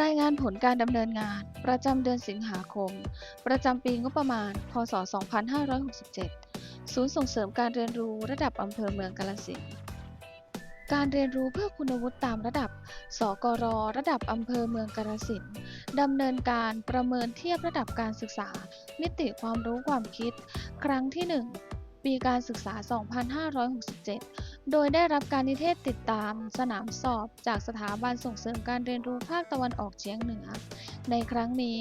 รายงานผลการดำเนินงาน ประจำเดือนสิงหาคม ประจำปีงบประมาณ พศ 2567 ศูนย์ส่งเสริมการเรียนรู้ระดับอำเภอเมืองกาฬสินการเรียนรู้เพื่อคุณวุฒิตามระดับ สกร ระดับอำเภอเมืองกาฬสินดำเนินการประเมินเทียบระดับการศึกษา มิติความรู้ความคิด ครั้งที่ 1 ปีการศึกษา 2567 โดยได้รับการนิเทศติดตามสนามสอบจากสถาบันส่งเสริมการเรียนรู้ภาคตะวันออกเฉียงเหนือ ในครั้งนี้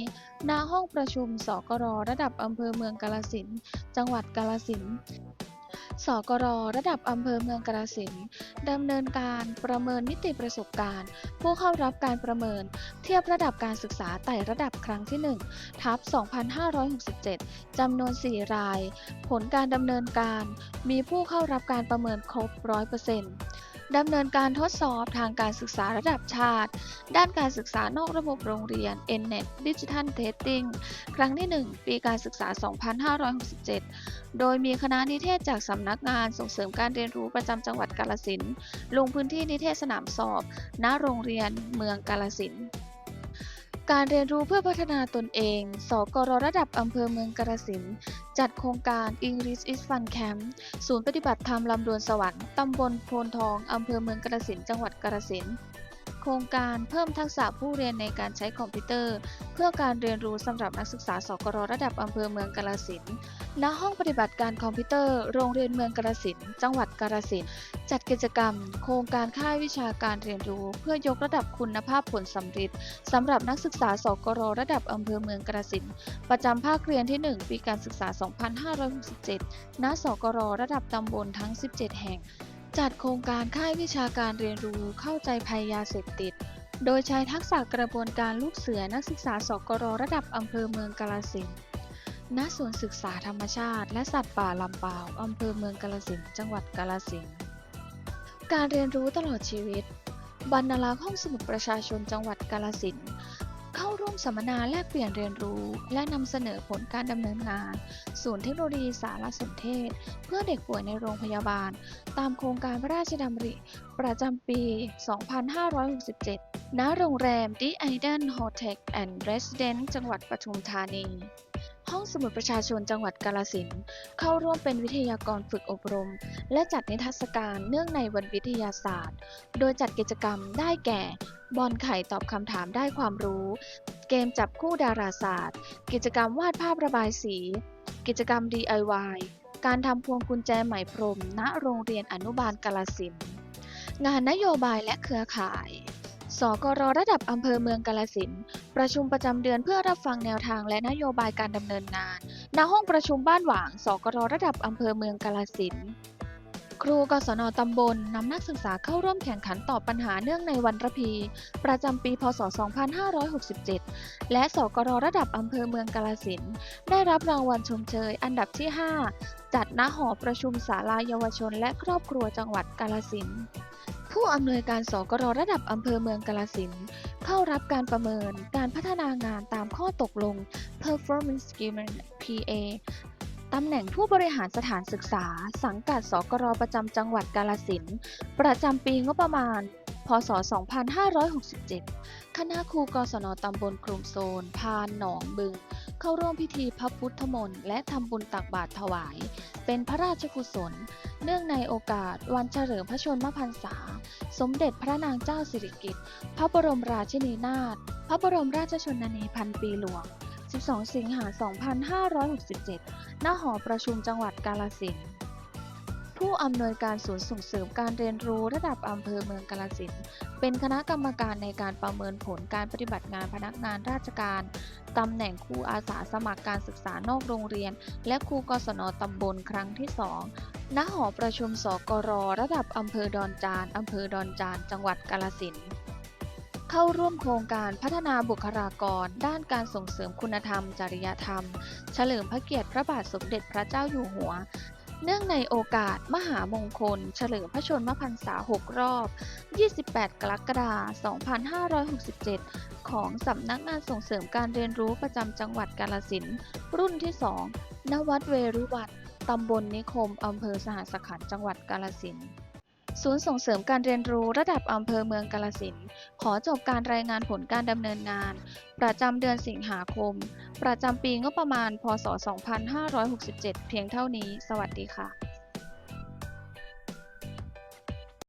ณ ห้องประชุมสกรระดับอำเภอเมืองกาฬสินจังหวัดกาฬสินสกรระดับอำเภอเมืองกาฬสินดำเนินการประเมินนิติประสบการณ์ ผู้เข้ารับการประเมิน เทียบระดับการศึกษาไต่ระดับครั้งที่ 1 ทับ 2567 จำนวน 4 ราย ผลการดำเนินการ มีผู้เข้ารับการประเมินครบ 100%ดำเนินการทดสอบทางการศึกษาระดับชาติ ด้านการศึกษานอกระบบโรงเรียน NNET Digital Testing ครั้งที่ 1 ปีการศึกษา 2567 โดยมีคณะนิเทศจากสำนักงานส่งเสริมการเรียนรู้ประจำจังหวัดกาฬสินลงพื้นที่นิเทศสนามสอบ ณ โรงเรียนเมืองกาฬสิน การเรียนรู้เพื่อพัฒนาตนเอง สกรระดับอำเภอเมืองกระสินจัดโครงการ English is Fun Camp ศูนย์ปฏิบัติธรรมลำดวนสวรรค์ตำบลโพนทองอำเภอเมืองกระสินจังหวัดกระสินโครงการเพิ่มทักษะผู้เรียนในการใช้คอมพิวเตอร์ เพื่อการเรียนรู้สำหรับนักศึกษาสกรระดับอำเภอเมืองกาลสิน ณห้องปฏิบัติการคอมพิวเตอร์ โรงเรียนเมืองกาฬสินธุ์จังหวัดกาฬสินธุ์จัดกิจกรรม โครงการค่ายวิชาการเรียนรู้ เพื่อยกระดับคุณภาพผลสำฤทธิ์สำหรับนักศึกษาสกรระดับอำเภอเมืองกาฬสินธุ์ประจำภาคเรียนที่ 1 ปีการศึกษา 2567ณสกรระดับตำบลทั้ง 17 แห่ง จัดโครงการค่ายวิชาการเรียนรู้เข้าใจภัยยาเสพติดโดยใช้ทักษะกระบวนการลูกเสือนักศึกษาสกรระดับอำเภอเมืองกาฬสินธุ์ ณสวนศึกษาธรรมชาติ และสัตว์ป่าลำปาวอำเภอเมืองกาฬสินจังหวัดกาฬสินการเรียนรู้ตลอดชีวิต บรรณารักษ์ห้องสมุดประชาชนจังหวัดกาฬสินเข้าร่วมสัมมนาแลกเปลี่ยนเรียนรู้ และนำเสนอผลการดำเนินงาน ศูนย์เทคโนโลยีสารสนเทศ เพื่อเด็กป่วยในโรงพยาบาล ตามโครงการพระราชดำริ ประจำปี 2567 ณ โรงแรม The Eden Hotel and Residence จังหวัดปทุมธานี ห้องสมุดประชาชนจังหวัดกาฬสินเข้าร่วมเป็นวิทยากรฝึกอบรม และจัดนิทรรศการเนื่องในวันวิทยาศาสตร์ โดยจัดกิจกรรมได้แก่ บอลไข่ตอบคำถามได้ความรู้ เกมจับคู่ดาราศาสตร์ กิจกรรมวาดภาพระบายสี กิจกรรม DIY การทำพวงกุญแจไหมพรม ณ โรงเรียนอนุบาลกาฬสินงานนโยบายและเครือข่าย สกรระดับอำเภอเมืองกาฬสิน ประชุมประจำเดือนเพื่อรับฟังแนวทางและนโยบายการดำเนินงาน ณ ห้องประชุมบ้านหวาง สกรระดับอำเภอเมืองกาลสิน ครูกศนตำบลนำนักศึกษาเข้าร่วมแข่งขันตอบปัญหาเนื่องในวันระพี ประจำปี พศ 2567 และสกรระดับอำเภอเมืองกาฬสินได้รับรางวัลชมเชย อันดับที่ 5 จัดณหอประชุมศาลาเยาวชน และครอบครัวจังหวัดกาฬสินผู้อำนวยการสกรระดับอำเภอเมืองกาฬสินเข้ารับการประเมินการพัฒนางานตามข้อตกลง Performance Agreement PA ตำแหน่งผู้บริหารสถานศึกษา สังกัดสกรประจำจังหวัดกาฬสินประจำปีงบประมาณ พศ 2567 คณะครูกศนตำบลกลุ่มโซน พานหนองบึง เข้าร่วมพิธีพระพุทธมนต์และทำบุญตักบาตรถวาย เป็นพระราชกุศล เนื่องในโอกาสวันเฉลิมพระชนมพรรษา สมเด็จพระนางเจ้าสิริกิติ์พระบรมราชินีนาถพระบรมราชชนนีพันปีหลวง 12 สิงหา 2567 ณ หอประชุมจังหวัดกาฬสินผู้อำนวยการศูนย์ส่งเสริมการเรียนรู้ระดับอำเภอเมืองกาฬสินเป็นคณะกรรมการในการประเมินผลการปฏิบัติงานพนักงานราชการตำแหน่งครูอาสาสมัครการศึกษานอกโรงเรียน และครูกศนตำบลครั้งที่ 2 ณ หอประชุมสกรระดับอำเภอดอนจานอำเภอดอนจาน จังหวัดกาฬสิน เข้าร่วมโครงการพัฒนาบุคลากร ด้านการส่งเสริมคุณธรรม จริยธรรม เฉลิมพระเกียรติพระบาทสมเด็จพระเจ้าอยู่หัว เนื่องในโอกาสมหามงคล เฉลิมพระชนมพรรษา 6 รอบ 28 กรกฎาคม 2567 ของสำนักงานส่งเสริมการเรียนรู้ประจำจังหวัดกาฬสินรุ่นที่2ณวัดเวรุวัตตำบลนิคม อำเภอสหสขันธ์จังหวัดกาฬสินธุ์ ศูนย์ส่งเสริมการเรียนรู้ระดับอำเภอเมืองกาลสินขอจบการรายงานผลการดำเนินงาน ประจำเดือนสิงหาคม ประจำปีงบประมาณ พศ 2567 เพียงเท่านี้ สวัสดีค่ะ